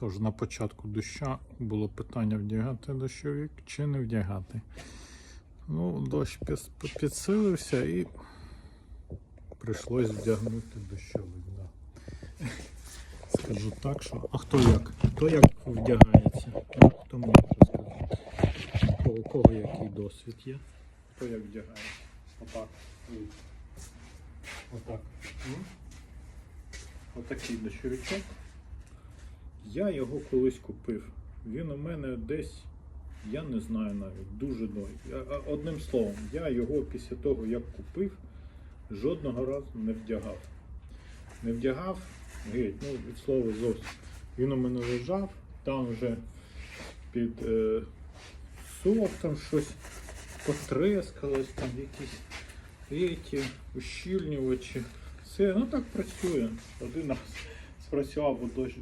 Тож на початку доща було питання вдягати дощовик чи не вдягати. Ну, дощ підсилився і прийшлось вдягнути дощовик. Да. Скажу так, що. А хто як? Хто як вдягається? Ну, Хто мені сказати? У кого, який досвід є? Хто як вдягається? Отак. Отак. Отакий дощовичок. Я його колись купив. Він у мене десь, я не знаю навіть, дуже довгий. Одним словом, я його після того, як купив, жодного разу не вдягав. Не вдягав геть, ну від слова зовсім. Він у мене лежав, там вже під е, сок, там щось потрескалось, там якісь еті, ущільнювачі. Все, ну так працює. Один раз спрацював, бо дощ